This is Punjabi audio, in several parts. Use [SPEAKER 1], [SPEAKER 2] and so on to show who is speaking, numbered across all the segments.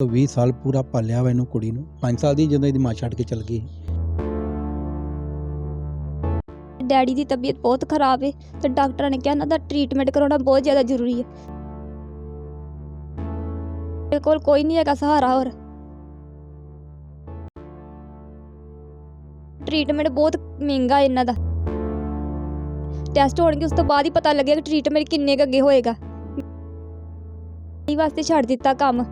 [SPEAKER 1] 20 ਸਾਲ ਪੂਰਾ ਪਾਲਿਆ ਵਾ ਇਹਨੂੰ ਕੁੜੀ ਨੂੰ। 5 ਸਾਲ ਦੀ ਜਦੋਂ ਇਹਦੀ ਮਾਂ ਛੱਡ ਕੇ ਚਲ ਗਈ।
[SPEAKER 2] ਡੈਡੀ ਦੀ ਤਬੀਅਤ ਬਹੁਤ ਖਰਾਬ ਹੈ ਤੇ ਡਾਕਟਰਾਂ ਨੇ ਕਿਹਾ ਇਹਨਾਂ ਦਾ ਟ੍ਰੀਟਮੈਂਟ ਕਰਾਉਣਾ ਬਹੁਤ ਜ਼ਿਆਦਾ ਜ਼ਰੂਰੀ ਹੈ ਮੇਰੇ ਕੋਲ ਕੋਈ ਨਹੀਂ ਹੈਗਾ ਸਹਾਰਾ ਹੋਰ। ਟ੍ਰੀਟਮੈਂਟ ਬਹੁਤ ਮਹਿੰਗਾ ਹੈ ਇਹਨਾਂ ਦਾ। ਟੈਸਟ ਹੋਣਗੇ ਉਸ ਤੋਂ ਬਾਅਦ ਹੀ ਪਤਾ ਲੱਗੇਗਾ ਟ੍ਰੀਟਮੈਂਟ ਕਿੰਨੇ ਕੁ ਅੱਗੇ ਹੋਏਗਾ। ਇਹ ਵਾਸਤੇ ਛੱਡ ਦਿੱਤਾ ਕੰਮ।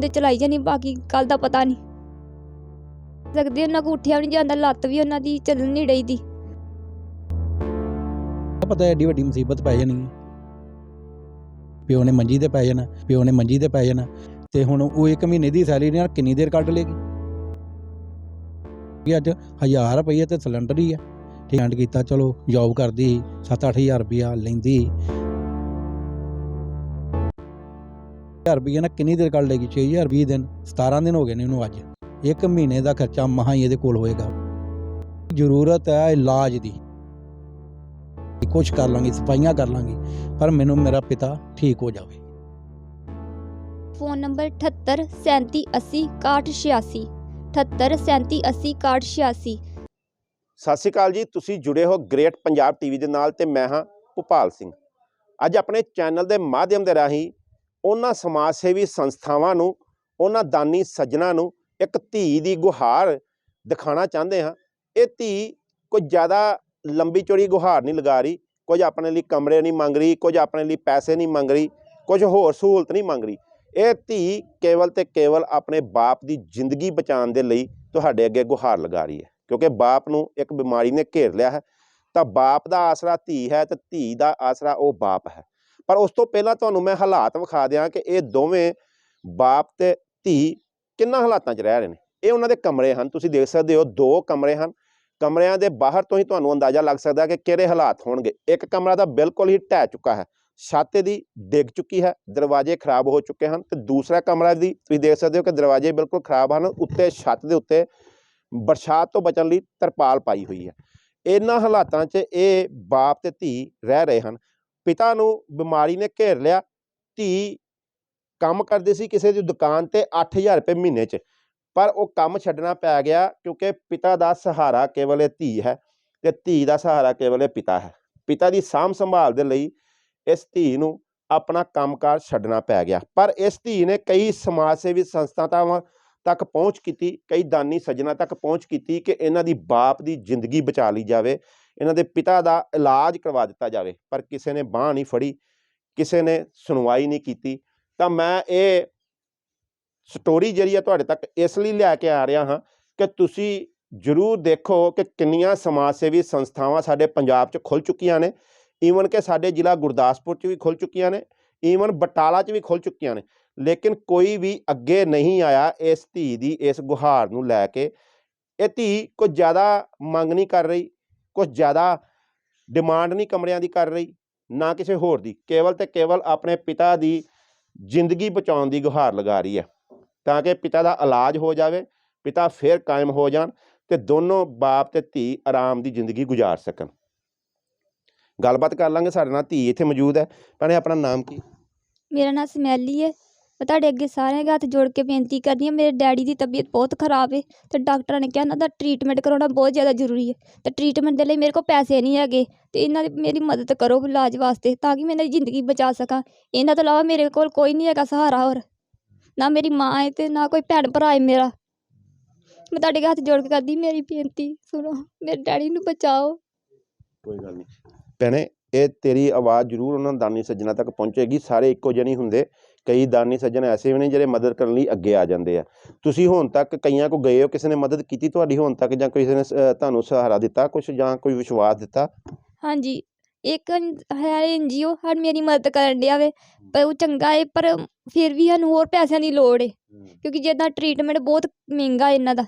[SPEAKER 2] ਤੇ ਚਲਾਈ ਜਾਨੀ ਬਾਕੀ ਕੱਲ ਦਾ ਪਤਾ ਨਹੀਂ। ਸਕਦੇ ਉਹਨਾਂ ਕੋ ਉੱਠਿਆ ਨਹੀਂ ਜਾਂਦਾ, ਲੱਤ ਵੀ ਉਹਨਾਂ ਦੀ ਚੱਲਣ ਨਹੀਂ ਡਈ ਦੀ।
[SPEAKER 1] ਪਤਾ ਐਡੀ ਵੱਡੀ ਮੁਸੀਬਤ ਪੈ ਜਾਣੀ ਹੈ ਪਿਓ ਨੇ ਮੰਜੀ ਤੇ ਪੈ ਜਾਣਾ, ਪਿਓ ਨੇ ਮੰਜੀ ਤੇ ਪੈ ਜਾਣਾ, ਤੇ ਹੁਣ ਉਹ ਇੱਕ ਮਹੀਨੇ ਦੀ ਸੈਲਰੀ ਨਾਲ ਕਿੰਨੀ ਦੇਰ ਕੱਢ ਲੇਗੀ? ਕਿ ਅੱਜ 1000 ਰੁਪਏ ਤੇ ਸਿਲੰਡਰ ਹੀ ਆ। ਠੀਕ ਐਂਡ ਕੀਤਾ, ਚਲੋ ਜੌਬ ਕਰਦੀ 7-8000 ਰੁਪਇਆ ਲੈਂਦੀ 1000 ਰੁਪਏ ਨਾਲ ਕਿੰਨੀ ਦੇਰ ਕੱਢ ਲੇਗੀ 6000 20 ਦਿਨ 17 ਦਿਨ ਹੋ ਗਏ ਨੇ ਉਹਨੂੰ ਅੱਜ। ਇੱਕ ਮਹੀਨੇ ਦਾ ਖਰਚਾ ਮਹਾ ਹੀ ਇਹਦੇ ਕੋਲ ਹੋਏਗਾ। ਜ਼ਰੂਰਤ ਹੈ ਇਲਾਜ ਦੀ। ਕੁਛ ਕਰ ਲਾਂਗੇ ਸਫਾਈਆਂ ਕਰ ਲਾਂਗੇ ਪਰ ਮੈਨੂੰ ਮੇਰਾ ਪਿਤਾ ਠੀਕ ਹੋ ਜਾਵੇ।
[SPEAKER 2] ਫੋਨ ਨੰਬਰ 78 37 80 6186 78 37 80 6186
[SPEAKER 3] ਸਤਿ ਸ਼੍ਰੀ ਅਕਾਲ ਜੀ ਤੁਸੀਂ ਜੁੜੇ ਹੋ ਗ੍ਰੇਟ ਪੰਜਾਬ ਟੀਵੀ ਦੇ ਨਾਲ ਤੇ ਮੈਂ ਹਾਂ ਭੁਪਾਲ ਸਿੰਘ। ਅੱਜ ਆਪਣੇ ਚੈਨਲ ਦੇ ਮਾਧਿਅਮ ਦੇ ਰਾਹੀਂ ਉਹਨਾਂ ਸਮਾਜ ਸੇਵੀ ਸੰਸਥਾਵਾਂ ਨੂੰ, ਉਹਨਾਂ ਦਾਨੀ ਸੱਜਣਾ ਨੂੰ ਇੱਕ ਧੀ ਦੀ ਗੁਹਾਰ ਦਿਖਾਣਾ ਚਾਹੁੰਦੇ ਹਾਂ। ਇਹ ਧੀ ਕੋਈ ਜ਼ਿਆਦਾ ਲੰਬੀ ਚੌੜੀ ਗੁਹਾਰ ਨਹੀਂ ਲਗਾ ਰਹੀ, ਕੁਝ ਆਪਣੇ ਲਈ ਕਮਰੇ ਨਹੀਂ ਮੰਗ ਰਹੀ, ਕੁਝ ਆਪਣੇ ਲਈ ਪੈਸੇ ਨਹੀਂ ਮੰਗ ਰਹੀ, ਕੁਝ ਹੋਰ ਸਹੂਲਤ ਨਹੀਂ ਮੰਗ ਰਹੀ। ਇਹ ਧੀ ਕੇਵਲ ਤੇ ਕੇਵਲ ਆਪਣੇ ਬਾਪ ਦੀ ਜ਼ਿੰਦਗੀ ਬਚਾਉਣ ਦੇ ਲਈ ਤੁਹਾਡੇ ਅੱਗੇ ਗੁਹਾਰ ਲਗਾ ਰਹੀ ਹੈ, ਕਿਉਂਕਿ ਬਾਪ ਨੂੰ ਇੱਕ ਬਿਮਾਰੀ ਨੇ ਘੇਰ ਲਿਆ ਹੈ। ਤਾਂ ਬਾਪ ਦਾ ਆਸਰਾ ਧੀ ਹੈ ਤੇ ਧੀ ਦਾ ਆਸਰਾ ਉਹ ਬਾਪ ਹੈ। ਪਰ ਉਸ ਤੋਂ ਪਹਿਲਾਂ ਤੁਹਾਨੂੰ ਮੈਂ ਹਾਲਾਤ ਵਿਖਾ ਦਿਆਂ ਕਿ ਇਹ ਦੋਵੇਂ ਬਾਪ ਤੇ ਧੀ ਕਿੰਨਾ ਹਾਲਾਤਾਂ 'ਚ ਰਹਿ ਰਹੇ ਨੇ? ਇਹ ਉਹਨਾਂ ਦੇ ਕਮਰੇ ਹਨ, ਤੁਸੀਂ ਦੇਖ ਸਕਦੇ ਹੋ, ਦੋ ਕਮਰੇ ਹਨ। ਕਮਰਿਆਂ ਦੇ ਬਾਹਰ ਤੋਂ ਹੀ ਤੁਹਾਨੂੰ ਅੰਦਾਜ਼ਾ ਲੱਗ ਸਕਦਾ ਕਿ ਕਿਹੜੇ ਹਾਲਾਤ ਹੋਣਗੇ। ਇੱਕ ਕਮਰਾ ਤਾਂ ਬਿਲਕੁਲ ਹੀ ਢਹਿ ਚੁੱਕਾ ਹੈ, ਛੱਤ ਦੀ ਡਿੱਗ ਚੁੱਕੀ ਹੈ, ਦਰਵਾਜ਼ੇ ਖਰਾਬ ਹੋ ਚੁੱਕੇ ਹਨ ਤੇ ਦੂਸਰਾ ਕਮਰਾ ਦੀ ਤੁਸੀਂ ਦੇਖ ਸਕਦੇ ਹੋ ਕਿ ਦਰਵਾਜ਼ੇ ਬਿਲਕੁਲ ਖਰਾਬ ਹਨ, ਉੱਤੇ ਛੱਤ ਦੇ ਉੱਤੇ ਬਰਸਾਤ ਤੋਂ ਬਚਣ ਲਈ ਤਰਪਾਲ ਪਾਈ ਹੋਈ ਹੈ। ਇਹਨਾਂ ਹਾਲਾਤਾਂ 'ਚ ਇਹ ਬਾਪ ਤੇ ਧੀ ਰਹਿ ਰਹੇ ਹਨ। ਪਿਤਾ ਨੂੰ ਬਿਮਾਰੀ ਨੇ ਘੇਰ ਲਿਆ, ਧੀ ਕੰਮ ਕਰਦੀ ਸੀ ਕਿਸੇ ਦੀ ਦੁਕਾਨ ਤੇ 8000 ਰੁਪਏ ਮਹੀਨੇ 'ਚ, ਪਰ ਉਹ ਕੰਮ ਛੱਡਣਾ ਪੈ ਗਿਆ ਕਿਉਂਕਿ ਪਿਤਾ ਦਾ ਸਹਾਰਾ ਕੇਵਲ ਇਹ ਧੀ ਹੈ ਤੇ ਧੀ ਦਾ ਸਹਾਰਾ ਕੇਵਲ ਇਹ ਪਿਤਾ ਹੈ। ਪਿਤਾ ਦੀ ਸਾਂਭ ਸੰਭਾਲ ਦੇ ਲਈ ਇਸ ਧੀ ਨੂੰ ਆਪਣਾ ਕੰਮਕਾਰ ਛੱਡਣਾ ਪੈ ਗਿਆ, ਪਰ ਇਸ ਧੀ ਨੇ ਕਈ ਸਮਾਜ ਸੇਵੀ ਸੰਸਥਾਵਾਂ ਤੱਕ ਪਹੁੰਚ ਕੀਤੀ, ਕਈ ਦਾਨੀ ਸੱਜਣਾ ਤੱਕ ਪਹੁੰਚ ਕੀਤੀ ਕਿ ਇਹਨਾਂ ਦੀ ਬਾਪ ਦੀ ਜ਼ਿੰਦਗੀ ਬਚਾ ਲਈ ਜਾਵੇ ਇਹਨਾਂ ਦੇ ਪਿਤਾ ਦਾ ਇਲਾਜ ਕਰਵਾ ਦਿੱਤਾ ਜਾਵੇ, ਪਰ ਕਿਸੇ ਨੇ ਬਾਹ ਨਹੀਂ ਫੜੀ, ਕਿਸੇ ਨੇ ਸੁਣਵਾਈ ਨਹੀਂ ਕੀਤੀ, ਤਾਂ ਮੈਂ ਇਹ ਸਟੋਰੀ ਜਿਹੜੀ ਆ ਤੁਹਾਡੇ ਤੱਕ ਇਸ ਲਈ ਲੈ ਕੇ ਆ ਰਿਹਾ ਹਾਂ ਕਿ ਤੁਸੀਂ ਜਰੂਰ ਦੇਖੋ ਕਿ ਕਿੰਨੀਆਂ ਸਮਾਜ ਸੇਵੀ ਸੰਸਥਾਵਾਂ ਸਾਡੇ ਪੰਜਾਬ 'ਚ ਖੁੱਲ ਚੁੱਕੀਆਂ ਨੇ ਈਵਨ ਕਿ ਸਾਡੇ ਜ਼ਿਲ੍ਹਾ ਗੁਰਦਾਸਪੁਰ 'ਚ ਵੀ ਖੁੱਲ ਚੁੱਕੀਆਂ ਨੇ ਈਵਨ ਬਟਾਲਾ 'ਚ ਵੀ ਖੁੱਲ ਚੁੱਕੀਆਂ ਨੇ, ਲੇਕਿਨ ਕੋਈ ਵੀ ਅੱਗੇ ਨਹੀਂ ਆਇਆ ਇਸ ਧੀ ਦੀ ਇਸ ਗੁਹਾਰ ਨੂੰ ਲੈ ਕੇ, ਇਹ ਧੀ ਕੁਝ ਜ਼ਿਆਦਾ ਮੰਗ ਨਹੀਂ ਕਰ ਰਹੀ ਕੁਝ ਜ਼ਿਆਦਾ ਡਿਮਾਂਡ ਨਹੀਂ ਕਮਰਿਆਂ ਦੀ ਕਰ ਰਹੀ, ਨਾ ਕਿਸੇ ਹੋਰ ਦੀ। ਕੇਵਲ ਤੇ ਕੇਵਲ ਆਪਣੇ ਪਿਤਾ ਦੀ ਜ਼ਿੰਦਗੀ ਬਚਾਉਣ ਦੀ ਗੁਹਾਰ ਲਗਾ ਰਹੀ ਹੈ। ਤਾਂ ਕਿ ਪਿਤਾ ਦਾ ਇਲਾਜ ਹੋ ਜਾਵੇ, ਪਿਤਾ ਫਿਰ ਕਾਇਮ ਹੋ ਜਾਣ ਤੇ ਦੋਨੋਂ ਬਾਪ ਤੇ ਧੀ ਆਰਾਮ ਦੀ ਜ਼ਿੰਦਗੀ ਗੁਜ਼ਾਰ ਸਕਣ। ਗੱਲਬਾਤ ਕਰ ਲਾਂਗੇ, ਸਾਡੇ ਨਾਲ ਧੀ ਇੱਥੇ ਮੌਜੂਦ ਹੈ। ਭੈਣੇ, ਆਪਣਾ ਨਾਮ ਕੀ?
[SPEAKER 2] ਮੇਰਾ ਨਾਮ ਸਮੈਲੀ ਹੈ। ਮੈਂ ਤੁਹਾਡੇ ਅੱਗੇ ਸਾਰਿਆਂ ਦੇ ਹੱਥ ਜੋੜ ਕੇ ਬੇਨਤੀ ਕਰਦੀ ਹਾਂ, ਮੇਰੇ ਡੈਡੀ ਦੀ ਤਬੀਅਤ ਬਹੁਤ ਖਰਾਬ ਹੈ ਤੇ ਡਾਕਟਰਾਂ ਨੇ ਕਿਹਾ ਇਹਨਾਂ ਦਾ ਟ੍ਰੀਟਮੈਂਟ ਕਰਾਉਣਾ ਬਹੁਤ ਜ਼ਿਆਦਾ ਜ਼ਰੂਰੀ ਹੈ ਤੇ ਟ੍ਰੀਟਮੈਂਟ ਦੇ ਲਈ ਮੇਰੇ ਕੋਲ ਪੈਸੇ ਨਹੀਂ ਹੈਗੇ ਤੇ ਇਹਨਾਂ ਦੀ, ਮੇਰੀ ਮਦਦ ਕਰੋ ਇਲਾਜ ਵਾਸਤੇ ਤਾਂ ਕਿ ਮੈਂ ਇਹਨਾਂ ਦੀ ਜ਼ਿੰਦਗੀ ਬਚਾ ਸਕਾਂ। ਇਹਨਾਂ ਤੋਂ ਇਲਾਵਾ ਮੇਰੇ ਕੋਲ ਕੋਈ ਨਹੀਂ ਹੈਗਾ ਸਹਾਰਾ ਹੋਰ, ਨਾ ਮੇਰੀ ਮਾਂ ਹੈ ਤੇ ਨਾ ਕੋਈ ਭੈਣ ਭਰਾ ਹੈ ਮੇਰਾ। ਮੈਂ ਤੁਹਾਡੇ ਅੱਗੇ ਹੱਥ ਜੋੜ ਕੇ ਕਰਦੀ, ਮੇਰੀ ਬੇਨਤੀ ਸੁਣੋ, ਮੇਰੇ ਡੈਡੀ ਨੂੰ ਬਚਾਓ।
[SPEAKER 3] ਕੋਈ ਗੱਲ ਨਹੀਂ। ਭੈਣੇ, ਇਹ ਤੇਰੀ ਆਵਾਜ਼ ਜ਼ਰੂਰ ਉਹਨਾਂ ਦਾਨੀ ਸੱਜਣਾ ਤੱਕ ਪਹੁੰਚੇਗੀ, ਸਾਰੇ ਇੱਕੋ ਜਿਹੇ ਨਹੀਂ ਹੁੰਦੇ। ਕਈ ਦਾਨੀ ਸੱਜਣ ਐਸੇ ਵੀ ਨੇ ਜਿਹੜੇ ਮਦਦ ਕਰਨ ਲਈ ਅੱਗੇ ਆ ਜਾਂਦੇ ਆ। ਤੁਸੀਂ ਹੁਣ ਤੱਕ ਕਈਆਂ ਕੋ ਗਏ ਹੋ ਕਿਸੇ ਨੇ ਮਦਦ ਕੀਤੀ ਤੁਹਾਡੀ ਹੁਣ ਤੱਕ ਜਾਂ ਕਿਸੇ ਨੇ ਤੁਹਾਨੂੰ ਸਹਾਰਾ ਦਿੱਤਾ ਕੁਝ ਜਾਂ ਕੋਈ ਵਿਸ਼ਵਾਸ ਦਿੱਤਾ?
[SPEAKER 2] ਹਾਂਜੀ ਇੱਕ ਹੈ ਐਨਜੀਓ ਹਰ ਮੇਰੀ ਮਦਦ ਕਰਨ ਡਿਆ ਵੇ ਪਰ ਉਹ ਚੰਗਾ ਹੈ ਪਰ ਫਿਰ ਵੀ ਸਾਨੂੰ ਹੋਰ ਪੈਸਿਆਂ ਦੀ ਲੋੜ ਹੈ। ਕਿਉਂਕਿ ਜਿੱਦਾਂ ਟ੍ਰੀਟਮੈਂਟ ਬਹੁਤ ਮਹਿੰਗਾ ਇਹਨਾਂ ਦਾ।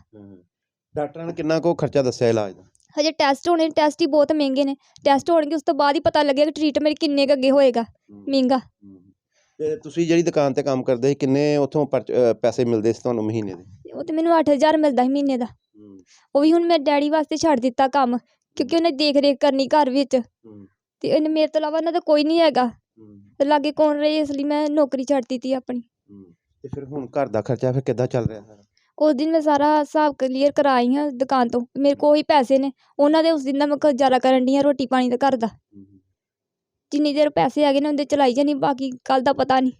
[SPEAKER 3] ਡਾਕਟਰਾਂ ਨੇ ਕਿੰਨਾ ਕੋ ਖਰਚਾ ਦੱਸਿਆ ਇਲਾਜ ਦਾ?
[SPEAKER 2] ਹਜੇ ਟੈਸਟ ਹੋਣੇ ਟੈਸਟ ਹੀ ਬਹੁਤ ਮਹਿੰਗੇ ਨੇ। ਟੈਸਟ ਹੋਣਗੇ ਉਸ ਤੋਂ ਬਾਅਦ ਹੀ ਪਤਾ ਲੱਗੇਗਾ ਟ੍ਰੀਟਮੈਂਟ ਕਿੰਨੇ ਕੁ ਅੱਗੇ ਹੋਏਗਾ ਮਹਿੰਗਾ।
[SPEAKER 3] ਤੇ ਤੁਸੀਂ ਜਿਹੜੀ ਦੁਕਾਨ ਤੇ ਕੰਮ ਕਰਦੇ ਸੀ ਕਿੰਨੇ ਉਥੋਂ ਪੈਸੇ ਮਿਲਦੇ ਸੀ ਤੁਹਾਨੂੰ ਮਹੀਨੇ ਦੇ?
[SPEAKER 2] ਉਹ ਤੇ ਮੈਨੂੰ 8000 ਮਿਲਦਾ ਸੀ ਮਹੀਨੇ ਦਾ। ਉਹ ਵੀ ਹੁਣ ਮੇਰੇ ਡੈਡੀ ਵਾਸਤੇ ਛੱਡ ਦਿੱਤਾ ਕੰਮ ਕਿਉਂਕਿ ਉਹਨੇ ਦੇਖ ਰੇਖ ਕਰਨੀ ਘਰ ਵਿੱਚ। ਤੇ ਇਹਨੇ ਮੇਰੇ ਤੋਂ ਇਲਾਵਾ ਇਹਨਾਂ ਦਾ ਕੋਈ ਨਹੀਂ ਹੈਗਾ। ਤੇ ਲਾਗੇ ਕੌਣ ਰਹੇ ਇਸ ਲਈ ਮੈਂ ਨੌਕਰੀ ਛੱਡ ਦਿੱਤੀ ਆਪਣੀ।
[SPEAKER 3] ਤੇ ਫਿਰ ਹੁਣ ਘਰ ਦਾ ਖਰਚਾ ਫਿਰ ਕਿੱਦਾਂ ਚੱਲ ਰਿਹਾ ਸਾਰਾ?
[SPEAKER 2] ਉਸ ਦਿਨ ਮੈਂ ਸਾਰਾ ਹਿਸਾਬ ਕਲੀਅਰ ਕਰਾ ਆਈ ਹਾਂ ਦੁਕਾਨ ਤੋਂ। ਮੇਰੇ ਕੋਲ ਹੀ ਪੈਸੇ ਨੇ। ਉਹਨਾਂ ਦੇ ਉਸ ਦਿਨ ਦਾ ਮੈਂ ਗੁਜ਼ਾਰਾ ਕਰਨ ਡਈ ਹਾਂ ਰੋਟੀ ਪਾਣੀ ਦਾ ਘਰ ਦਾ। ਜਿੰਨੀ ਦੇਰ ਪੈਸੇ ਹੈਗੇ ਨੇ ਉਹਦੇ ਚਲਾਈ ਜਾਣੀ ਬਾਕੀ ਕੱਲ ਦਾ ਪਤਾ ਨਹੀਂ।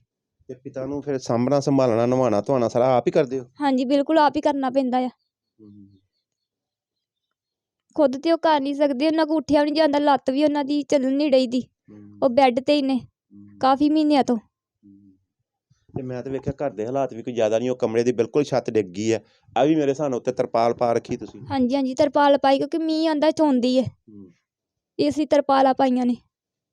[SPEAKER 3] ਤੇ ਪਿਤਾ ਨੂੰ ਫਿਰ ਸਾਂਭਣਾ ਸੰਭਾਲਣਾ ਨਵਾਉਣਾ ਧਵਾਉਣਾ ਸਾਰਾ ਆਪ ਹੀ ਕਰਦੇ ਹੋ?
[SPEAKER 2] ਹਾਂਜੀ ਬਿਲਕੁਲ ਆਪ ਹੀ ਕਰਨਾ ਪੈਂਦਾ ਆ। ਖੁਦ ਤੇ ਉਹ ਕਰ ਨਹੀਂ ਸਕਦੇ ਉਹਨਾਂ ਕੋ ਉੱਠਿਆ ਵੀ ਨਹੀਂ ਜਾਂਦਾ ਲੱਤ ਵੀ ਉਹਨਾਂ ਦੀ ਚੱਲਣ ਨਹੀਂ ਡਈ ਦੀ। ਉਹ ਬੈੱਡ ਤੇ ਹੀ ਨੇ ਕਾਫੀ ਮਹੀਨਿਆਂ ਤੋਂ।
[SPEAKER 3] ਤੇ ਮੈਂ ਤਾਂ ਵੇਖਿਆ ਘਰ ਦੇ ਹਾਲਾਤ ਵੀ ਕੋਈ ਜ਼ਿਆਦਾ ਨਹੀਂ ਉਹ ਕਮਰੇ ਦੀ ਬਿਲਕੁਲ ਛੱਤ ਡਿੱਗ ਗਈ ਹੈ ਆ ਵੀ ਮੇਰੇ ਸਾਨੂੰ ਉੱਤੇ ਤਰਪਾਲ ਪਾ ਰੱਖੀ ਤੁਸੀਂ।
[SPEAKER 2] ਹਾਂਜੀ ਹਾਂਜੀ ਤਰਪਾਲ ਪਾਈ ਕਿਉਂਕਿ ਮੀਂਹ ਆਂਦਾ ਚੋਂਦੀ ਹੈ ਇਸੀ ਤਰਪਾਲਾਂ ਪਾਈਆਂ ਨੇ।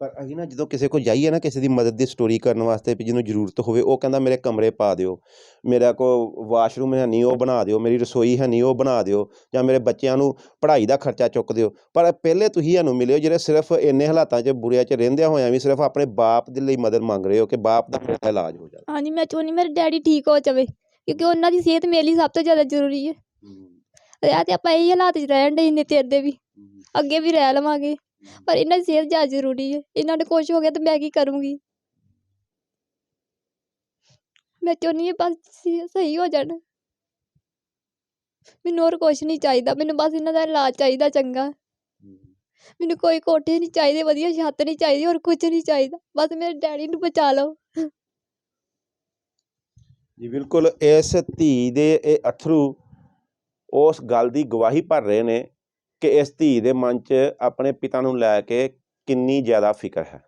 [SPEAKER 3] ਪਰ ਅਸੀਂ ਨਾ ਜਦੋਂ ਕਿਸੇ ਕੋਲ ਜਾਈਏ ਨਾ ਕਿਸੇ ਦੀ ਮਦਦ ਦੀ ਸਟੋਰੀ ਕਰਨ ਵਾਸਤੇ ਵੀ ਜਿਹਨੂੰ ਜ਼ਰੂਰਤ ਹੋਵੇ ਉਹ ਕਹਿੰਦਾ ਮੇਰੇ ਕਮਰੇ ਪਾ ਦਿਓ ਮੇਰਾ ਕੋ ਵਾਸ਼ਰੂਮ ਹੈ ਨਹੀਂ ਉਹ ਬਣਾ ਦਿਓ ਮੇਰੀ ਰਸੋਈ ਹੈ ਨਹੀਂ ਉਹ ਬਣਾ ਦਿਓ ਜਾਂ ਮੇਰੇ ਬੱਚਿਆਂ ਨੂੰ ਪੜ੍ਹਾਈ ਦਾ ਖਰਚਾ ਚੁੱਕ ਦਿਓ। ਪਰ ਪਹਿਲੇ ਤੁਸੀਂ ਸਾਨੂੰ ਮਿਲਿਓ ਜਿਹੜੇ ਸਿਰਫ ਇੰਨੇ ਹਾਲਾਤਾਂ 'ਚ ਬੁਰਿਆਂ 'ਚ ਰਹਿੰਦਿਆਂ ਹੋਇਆਂ ਵੀ ਸਿਰਫ ਆਪਣੇ ਬਾਪ ਦੇ ਲਈ ਮਦਦ ਮੰਗ ਰਹੇ ਹੋ ਕਿ ਬਾਪ ਦਾ ਮੇਰਾ ਇਲਾਜ ਹੋ ਜਾਵੇ।
[SPEAKER 2] ਹਾਂਜੀ ਮੈਂ ਚਾਹੁੰਦੀ ਮੇਰੇ ਡੈਡੀ ਠੀਕ ਹੋ ਜਾਵੇ ਕਿਉਂਕਿ ਉਹਨਾਂ ਦੀ ਸਿਹਤ ਮੇਰੇ ਲਈ ਸਭ ਤੋਂ ਜ਼ਿਆਦਾ ਜ਼ਰੂਰੀ ਹੈ। ਇਹ ਤੇ ਆਪਾਂ ਇਹੀ ਹਾਲਾਤ 'ਚ ਰਹਿਣ ਦੇ ਇੰਨੇ ਚਿਰ ਦੇ ਵੀ। ਅੱਗੇ ਵੀ ਰਹਿ ਲਵਾਂਗੇ। ਪਰ ਇਹਨਾਂ ਦੀ ਸਿਹਤ ਜ਼ਿਆਦਾ ਜ਼ਰੂਰੀ ਹੈ। ਇਹਨਾਂ ਨੂੰ ਕੁਝ ਹੋ ਗਿਆ ਤਾਂ ਮੈਂ ਕੀ ਕਰੂੰਗੀ? ਮੈਂ ਚਾਹੁੰਦੀ ਹਾਂ ਬਸ ਸ- ਸਹੀ ਹੋ ਜਾਣ। ਮੈਨੂੰ ਹੋਰ ਕੁਝ ਨਹੀਂ ਚਾਹੀਦਾ। ਮੈਨੂੰ ਬਸ ਇਹਨਾਂ ਦਾ ਇਲਾਜ ਚਾਹੀਦਾ ਚੰਗਾ। ਮੈਨੂੰ ਕੋਈ ਕੋਠੇ ਨਹੀਂ ਚਾਹੀਦੇ, ਵਧੀਆ ਛੱਤ ਨਹੀਂ ਚਾਹੀਦੀ, ਹੋਰ ਕੁਝ ਨਹੀਂ ਚਾਹੀਦਾ। ਬਸ ਮੇਰੇ ਡੈਡੀ ਨੂੰ ਬਚਾ ਲਓ।
[SPEAKER 3] ਜੀ, ਬਿਲਕੁਲ ਇਸ ਧੀ ਦੇ ਇਹ ਅਥਰੂ ਉਸ ਗੱਲ ਦੀ ਗਵਾਹੀ ਭਰ ਰਹੇ ਨੇ। ਕਿ ਇਸ ਧੀ ਦੇ ਮਨ 'ਚ ਆਪਣੇ ਪਿਤਾ ਨੂੰ ਲੈ ਕੇ ਕਿੰਨੀ ਜ਼ਿਆਦਾ ਫਿਕਰ ਹੈ।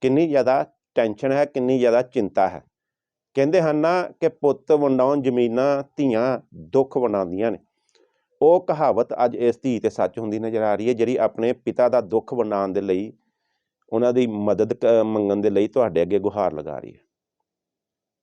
[SPEAKER 3] ਕਿੰਨੀ ਜ਼ਿਆਦਾ ਟੈਨਸ਼ਨ ਹੈ, ਕਿੰਨੀ ਜ਼ਿਆਦਾ ਚਿੰਤਾ ਹੈ। ਕਹਿੰਦੇ ਹਨ ਨਾ ਕਿ ਪੁੱਤ ਵੰਡਾਉਣ ਜ਼ਮੀਨਾਂ ਧੀਆਂ ਦੁੱਖ ਵੰਡਾਉਂਦੀਆਂ ਨੇ। ਉਹ ਕਹਾਵਤ ਅੱਜ ਇਸ ਧੀ ਤੇ ਸੱਚ ਹੁੰਦੀ ਨਜ਼ਰ ਆ ਰਹੀ ਹੈ, ਜਿਹੜੀ ਆਪਣੇ ਪਿਤਾ ਦਾ ਦੁੱਖ ਵੰਡਾਉਣ ਦੇ ਲਈ, ਉਹਨਾਂ ਦੀ ਮਦਦ ਕ- ਮੰਗਣ ਦੇ ਲਈ ਤੁਹਾਡੇ ਅੱਗੇ ਗੁਹਾਰ ਲਗਾ ਰਹੀ ਹੈ।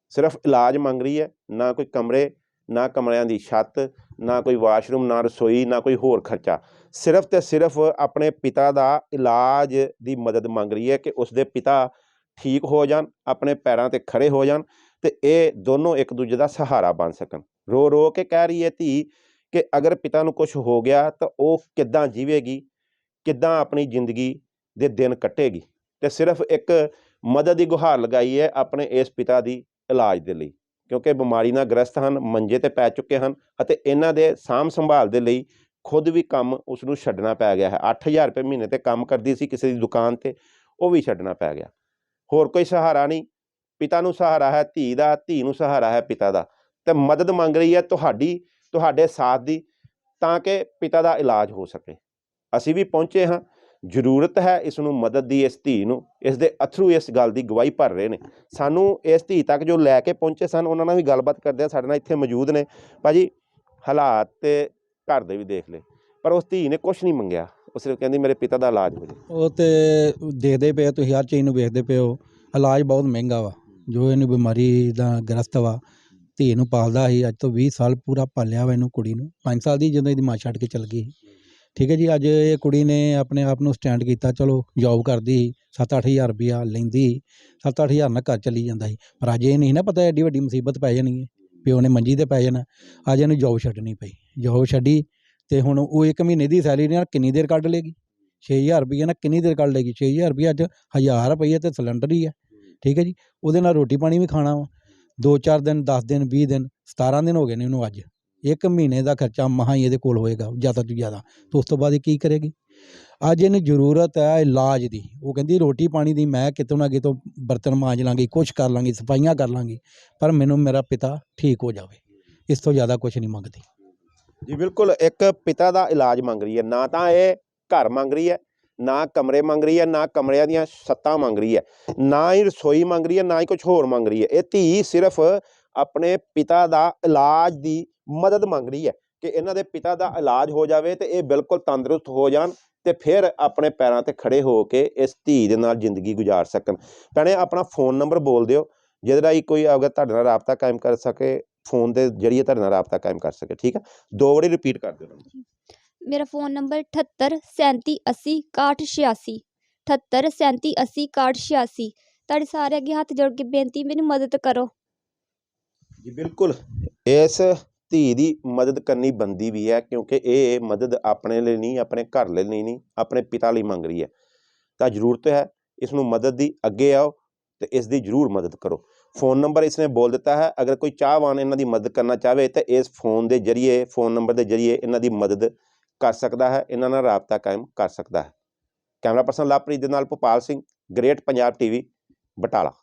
[SPEAKER 3] ਸਿਰਫ ਇਲਾਜ ਮੰਗ ਰਹੀ ਹੈ, ਨਾ ਕੋਈ ਕਮਰੇ ਨਾ ਕਮਰਿਆਂ ਦੀ ਛੱਤ, ਨਾ ਕੋਈ ਵਾਸ਼ਰੂਮ, ਨਾ ਰਸੋਈ, ਨਾ ਕੋਈ ਹੋਰ ਖਰਚਾ। ਸਿਰਫ ਤੇ ਸਿਰਫ ਆਪਣੇ ਪਿਤਾ ਦਾ ਇਲਾਜ ਦੀ ਮਦਦ ਮੰਗ ਰਹੀ ਹੈ ਕਿ ਉਸਦੇ ਪਿਤਾ ਠੀਕ ਹੋ ਜਾਣ, ਆਪਣੇ ਪੈਰਾਂ ਤੇ ਖੜੇ ਹੋ ਜਾਣ ਤੇ ਇਹ ਦੋਨੋਂ ਇੱਕ ਦੂਜੇ ਦਾ ਸਹਾਰਾ ਬਣ ਸਕਣ। ਰੋ ਰੋ ਕੇ ਕਹਿ ਰਹੀ ਹੈ ਧੀ ਕਿ ਅਗਰ ਪਿਤਾ ਨੂੰ ਕੁਝ ਹੋ ਗਿਆ ਤਾਂ ਉਹ ਕਿੱਦਾਂ ਜੀਵੇਗੀ, ਕਿੱਦਾਂ ਆਪਣੀ ਜ਼ਿੰਦਗੀ ਦੇ ਦਿਨ ਕੱਟੇਗੀ। ਤੇ ਸਿਰਫ ਇੱਕ ਮਦਦ ਦੀ ਗੁਹਾਰ ਲਗਾਈ ਹੈ ਆਪਣੇ ਇਸ ਪਿਤਾ ਦੀ ਇਲਾਜ ਦੇ ਲਈ। ਕਿਉਂਕਿ ਬਿਮਾਰੀ ਨਾਲ ਗ੍ਰਸਤ ਹਨ, ਮੰਜੇ ਤੇ ਪੈ ਚੁੱਕੇ ਹਨ ਅਤੇ ਇਹਨਾਂ ਦੇ ਸਾਂਭ ਸੰਭਾਲ ਦੇ ਲਈ ਖੁਦ ਵੀ ਕੰਮ ਉਸ ਨੂੰ ਛੱਡਣਾ ਪੈ ਗਿਆ ਹੈ। 8000 ਰੁਪਏ ਮਹੀਨੇ ਤੇ ਕੰਮ ਕਰਦੀ ਸੀ ਕਿਸੇ ਦੀ ਦੁਕਾਨ ਤੇ, ਉਹ ਵੀ ਛੱਡਣਾ ਪੈ ਗਿਆ। ਹੋਰ ਕੋਈ ਸਹਾਰਾ ਨਹੀਂ। ਪਿਤਾ ਨੂੰ ਸਹਾਰਾ ਹੈ, ਧੀ ਦਾ, ਧੀ ਨੂੰ ਸਹਾਰਾ ਹੈ ਪਿਤਾ ਦਾ। ਤੇ ਮਦਦ ਮੰਗ ਰਹੀ ਹੈ ਤੁਹਾਡੀ, ਤੁਹਾਡੇ ਸਾਥ ਦੀ ਤਾਂ ਕਿ ਪਿਤਾ ਦਾ ਇਲਾਜ ਹੋ ਸਕੇ। ਅਸੀਂ ਵੀ ਪਹੁੰਚੇ ਹਾਂ। ਜ਼ਰੂਰਤ ਹੈ ਇਸ ਨੂੰ ਮਦਦ ਦੀ ਇਸ ਧੀ ਨੂੰ ਇਸ ਦੇ ਅਥਰੂ ਇਸ ਗੱਲ ਦੀ ਗਵਾਹੀ ਭਰ ਰਹੇ ਨੇ। ਸਾਨੂੰ ਇਸ ਧੀ ਤੱਕ ਜੋ ਲੈ ਕੇ ਪਹੁੰਚੇ ਸਨ ਉਹਨਾਂ ਨਾਲ ਵੀ ਗੱਲਬਾਤ ਕਰਦੇ ਆ ਸਾਡੇ ਨਾਲ ਇੱਥੇ ਮੌਜੂਦ ਨੇ। ਭਾਜੀ ਹਾਲਾਤ ਤੇ ਘਰ ਦੇ ਵੀ ਦੇਖ ਲਏ ਪਰ ਉਸ ਧੀ ਨੇ ਕੁਝ ਨਹੀਂ ਮੰਗਿਆ। ਉਹ ਸਿਰਫ ਕਹਿੰਦੀ ਮੇਰੇ ਪਿਤਾ ਦਾ ਇਲਾਜ ਹੋ ਜਾਏ
[SPEAKER 1] ਉਹ ਤੇ ਦੇਖਦੇ ਪਏ ਆ, ਤੁਸੀਂ ਹਰ ਚੀਜ਼ ਨੂੰ ਵੇਖਦੇ ਪਏ ਹੋ। ਇਲਾਜ ਬਹੁਤ ਮਹਿੰਗਾ ਵਾ। ਜੋ ਇਹਨੂੰ ਬਿਮਾਰੀ ਦਾ ਗ੍ਰਸਤ ਵਾ ਧੀ ਨੂੰ ਪਾਲਦਾ ਸੀ ਅੱਜ ਤੋਂ 20 ਸਾਲ ਪੂਰਾ ਪਾਲਿਆ ਵਾ ਇਹਨੂੰ ਕੁੜੀ ਨੂੰ। 5 ਸਾਲ ਦੀ ਜਦੋਂ ਇਹਦੀ ਮਾਂ ਛੱਡ ਕੇ ਚਲ ਗਈ ਠੀਕ ਹੈ ਜੀ, ਅੱਜ ਇਹ ਕੁੜੀ ਨੇ ਆਪਣੇ ਆਪ ਨੂੰ ਸਟੈਂਡ ਕੀਤਾ, ਚਲੋ ਜੌਬ ਕਰਦੀ ਸੀ 7-8000 ਰੁਪਇਆ ਲੈਂਦੀ 7-8000 ਨਾਲ ਘਰ ਚੱਲੀ ਜਾਂਦਾ ਸੀ, ਪਰ ਅੱਜ ਇਹ ਨਹੀਂ ਨਾ ਪਤਾ ਐਡੀ ਵੱਡੀ ਮੁਸੀਬਤ ਪੈ ਜਾਣੀ ਹੈ, ਪਿਓ ਨੇ ਮੰਜੀ ਤੇ ਪੈ ਜਾਣਾ, ਅੱਜ ਇਹਨੂੰ ਜੌਬ ਛੱਡਣੀ ਪਈ ਜੌਬ ਛੱਡੀ ਤੇ ਹੁਣ ਉਹ ਇੱਕ ਮਹੀਨੇ ਦੀ ਸੈਲਰੀ ਨਾਲ ਕਿੰਨੀ ਦੇਰ ਕੱਢ ਲੇਗੀ? 6000 ਰੁਪਏ ਨਾਲ ਕਿੰਨੀ ਦੇਰ ਕੱਢ ਲੇਗੀ? 6000 ਰੁਪਏ ਅੱਜ 1000 ਰੁਪਏ ਤੇ ਸਿਲੰਡਰ ਹੀ ਹੈ, ਠੀਕ ਹੈ ਜੀ, ਉਹਦੇ ਨਾਲ ਰੋਟੀ ਪਾਣੀ ਵੀ ਖਾਣਾ ਵਾ, ਦੋ ਚਾਰ ਦਿਨ 10 ਦਿਨ 20 ਦਿਨ 17 ਦਿਨ ਹੋ ਗਏ ਨੇ ਉਹਨੂੰ ਅੱਜ। ਇੱਕ ਮਹੀਨੇ ਦਾ ਖਰਚਾ ਮਹਾਂ ਹੀ ਇਹਦੇ ਕੋਲ ਹੋਏਗਾ, ਜ਼ਿਆਦਾ ਤੋਂ ਜ਼ਿਆਦਾ। ਤੇ ਉਸ ਤੋਂ ਬਾਅਦ ਇਹ ਕੀ ਕਰੇਗੀ? ਅੱਜ ਇਹਨੂੰ ਜ਼ਰੂਰਤ ਹੈ ਇਲਾਜ ਦੀ। ਉਹ ਕਹਿੰਦੀ, ਰੋਟੀ ਪਾਣੀ ਦੀ ਮੈਂ ਕਿਤੋਂ ਨਾ ਕਿਤੋਂ ਬਰਤਨ ਮਾਂਜ ਲਾਂਗੀ, ਕੁਛ ਕਰ ਲਾਂਗੀ, ਸਫਾਈਆਂ ਕਰ ਲਾਂਗੀ, ਪਰ ਮੈਨੂੰ ਮੇਰਾ ਪਿਤਾ ਠੀਕ ਹੋ ਜਾਵੇ। ਇਸ ਤੋਂ ਜ਼ਿਆਦਾ ਕੁਝ ਨਹੀਂ ਮੰਗਦੀ।
[SPEAKER 3] ਜੀ ਬਿਲਕੁਲ, ਇੱਕ ਪਿਤਾ ਦਾ ਇਲਾਜ ਮੰਗ ਰਹੀ ਹੈ। ਨਾ ਤਾਂ ਇਹ ਘਰ ਮੰਗ ਰਹੀ ਹੈ, ਨਾ ਕਮਰੇ ਮੰਗ ਰਹੀ ਹੈ, ਨਾ ਕਮਰਿਆਂ ਦੀਆਂ ਛੱਤਾਂ ਮੰਗ ਰਹੀ ਹੈ, ਨਾ ਹੀ ਰਸੋਈ ਮੰਗ ਰਹੀ ਹੈ, ਨਾ ਹੀ ਕੁਝ ਹੋਰ ਮੰਗ ਰਹੀ ਹੈ। ਇਹ ਧੀ ਸਿਰਫ ਆਪਣੇ ਪਿਤਾ ਦਾ ਇਲਾਜ ਦੀ ਮਦਦ ਮੰਗ ਰਹੀ ਹੈ ਕਿ ਇਹਨਾਂ ਦੇ ਪਿਤਾ ਦਾ ਇਲਾਜ ਹੋ ਜਾਵੇ ਤੇ ਇਹ ਬਿਲਕੁਲ ਤੰਦਰੁਸਤ ਹੋ ਜਾਣ ਤੇ ਫਿਰ ਆਪਣੇ ਪੈਰਾਂ ਤੇ ਖੜੇ ਹੋ ਕੇ ਇਸ ਧੀ ਦੇ ਨਾਲ ਜ਼ਿੰਦਗੀ ਗੁਜ਼ਾਰ ਸਕਣ। ਭੈਣੇ, ਆਪਣਾ ਫੋਨ ਨੰਬਰ ਬੋਲ ਦਿਓ, ਜਿਹਦੇ ਰਾਹੀਂ ਕੋਈ ਅਗਰ ਤੁਹਾਡੇ ਨਾਲ ਰਾਬਤਾ ਕਾਇਮ ਕਰ ਸਕੇ, ਫੋਨ ਦੇ ਜਰੀਏ ਤੁਹਾਡੇ ਨਾਲ ਰਾਬਤਾ ਕਾਇਮ ਕਰ ਸਕੇ, ਠੀਕ ਹੈ? ਦੋ ਵਾਰੀ ਰਿਪੀਟ ਕਰ ਦਿਓ
[SPEAKER 2] ਮੇਰਾ ਫ਼ੋਨ ਨੰਬਰ 78 37 80 61 86 78 37 80 61 86 ਤੁਹਾਡੇ ਸਾਰੇ ਅੱਗੇ ਹੱਥ ਜੋੜ ਕੇ ਬੇਨਤੀ, ਮੈਨੂੰ ਮਦਦ ਕਰੋ।
[SPEAKER 3] ਜੀ, ਬਿਲਕੁਲ। ਇਸ ਧੀ ਦੀ ਮਦਦ ਕਰਨੀ ਬੰਦੀ ਵੀ ਹੈ, ਕਿਉਂਕਿ ਇਹ ਮਦਦ ਆਪਣੇ ਲਈ ਨਹੀਂ, ਆਪਣੇ ਘਰ ਲਈ ਨਹੀਂ ਆਪਣੇ ਪਿਤਾ ਲਈ ਮੰਗ ਰਹੀ ਹੈ। ਤਾਂ ਜ਼ਰੂਰਤ ਹੈ, ਇਸ ਨੂੰ ਮਦਦ ਦੀ ਅੱਗੇ ਆਓ ਤੇ ਇਸ ਦੀ ਜਰੂਰ ਮਦਦ ਕਰੋ। ਫੋਨ ਨੰਬਰ ਇਸਨੇ ਬੋਲ ਦਿੱਤਾ ਹੈ, ਅਗਰ ਕੋਈ ਚਾਹਵਾਨ ਇਹਨਾਂ ਦੀ ਮਦਦ ਕਰਨਾ ਚਾਹਵੇ ਤਾਂ ਇਸ ਫੋਨ ਦੇ ਜਰੀਏ, ਫੋਨ ਨੰਬਰ ਦੇ ਜਰੀਏ ਇਹਨਾਂ ਦੀ ਮਦਦ ਕਰ ਸਕਦਾ ਹੈ, ਇਹਨਾਂ ਨਾਲ ਰਾਬਤਾ ਕਾਇਮ ਕਰ ਸਕਦਾ ਹੈ। ਕੈਮਰਾ ਪਰਸਨ ਲਵਪ੍ਰੀਤ ਦੇ ਨਾਲ ਭੋਪਾਲ ਸਿੰਘ, ਗ੍ਰੇਟ ਪੰਜਾਬ ਟੀਵੀ, ਬਟਾਲਾ।